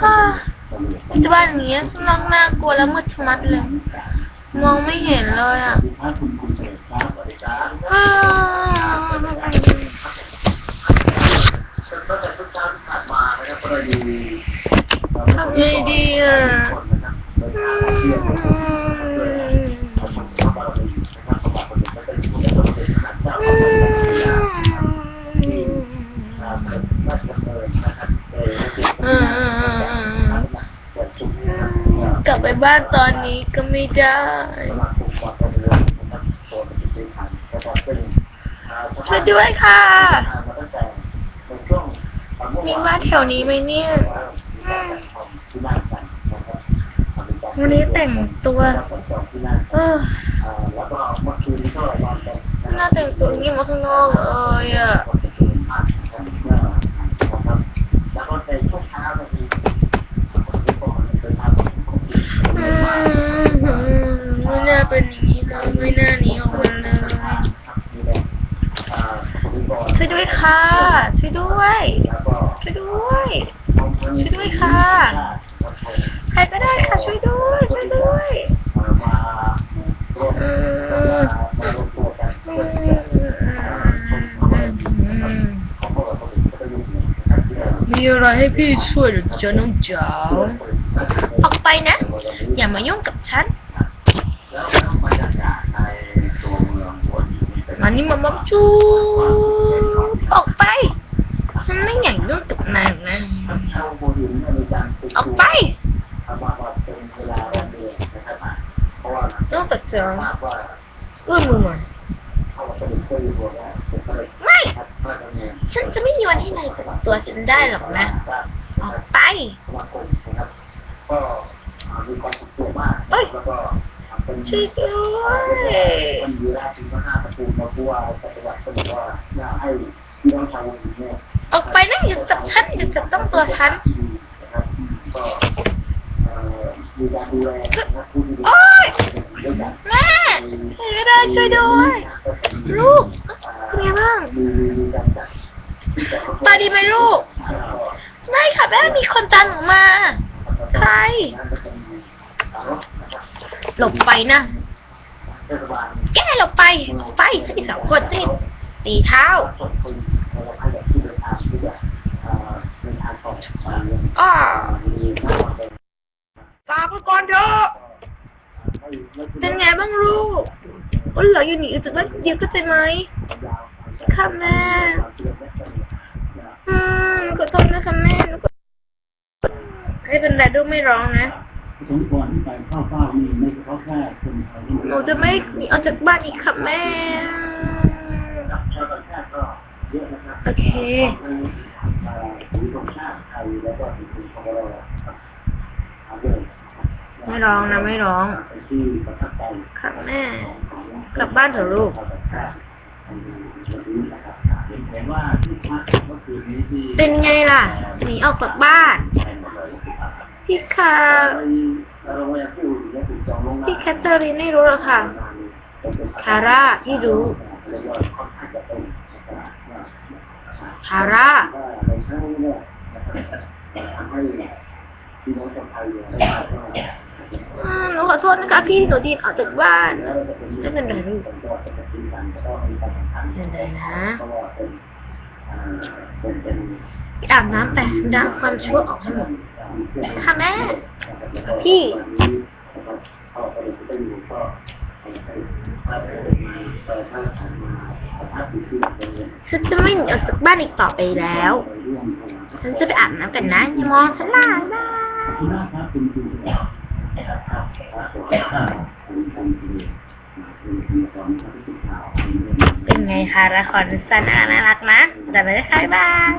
ฮ่าจจุบันอย่างเงี้ยน่าน่ากลัวแล้วมืดชะมัดเลย มองไม่เห็นเลยอะฮ่าทำไงดีอะอืมอืมอืมอืมอืมกลั บไปบ้านตอนนี้ก็ไม่ได้ ช่วยด้วยค่ะมีบ้านแถวนี้ไหมเนี่ยอืมวันนี้แต่งตัว เออน่าแต่งตัวนี้มาข้างนอกเลยอะ อืมไม่น่าเป็นอย่างนี้เลยไม่น่าหนีออกมาเลยช่วย ด้วยค่ะ ช่วยด้วย ช่วยด้วย ช่วยด้วยค่ะ ใครก็ได้ค่ะ ช่วยด้วย ช่วยด้วยอืมมีอะไรให้พี่ช่วยหรือจ๊ะน้องจ๋าออกไปนะ อย่ามายุ่งกับฉันมานี่มามับจูบ ออกไป ฉันไม่อยากยุ่งกับนายนะ ออกไปต้องตัดเจอเอื้อมมือหน่อยไม่ ฉันจะไม่มีวันให้นายตัดตัวฉันได้หรอกนะ ออกไปเอ้ยช่วยด้วย ออกไปนะอย่าจับฉันอย่าจับต้องตัวฉันโอ๊ยแม่ใครก็ได้ช่วยด้วยลูกเป็นไงบ้างตาดีไหมลูก ไม่ค่ะแม่มีคนตามหนูมา ใคร หลบไปนะ แกหลบไป ไปสิสองคนสิ ตีเท้าอ้าลาไปก่อนเถอะเป็นไงบ้างลูกก็เหลืออยู่นี่อีกสักนิดเดียวก็ใช่ไหมค่ะแม่อืมขอโทษนะคะแม่หนูก็ไม่เป็นไรลูกไม่ร้องนะสมควรที่ไปเข้าเฝ้านี่ไม่เฉพาะแค่คนไทยที่หนูจะไม่หนีออกจากบ้านอีกค่ะแม่ ชาวต่างชาติก็เยอะนะครับ โอเคไม่ร้องนะไม่ร้องครับแม่กลับบ้านเถอะลูกเป็นไงล่ะหนีออกจากบ้าน พี่คาพี่แคทเธอรีนไม่รู้หรอกค่ะคาร่าพี่รู้ คาร่าหนูขอโทษนะคะ พี่หนูดีออกจากบ้านไม่เป็นไรลูกไม่เป็นไรนะไปอาบน้ำไปล้างความชั่วออกให้หมดค่ะแม่ พี่ ฉันจะไม่หนีออกจากบ้านอีกต่อไปแล้ว ฉันจะไปอาบน้ำกันนะอย่ามองฉันล่ะบ้ายคุณนะเป็นไงคะละครสั้นน่ารักนะแต่ไม่ได้ใครบ้าง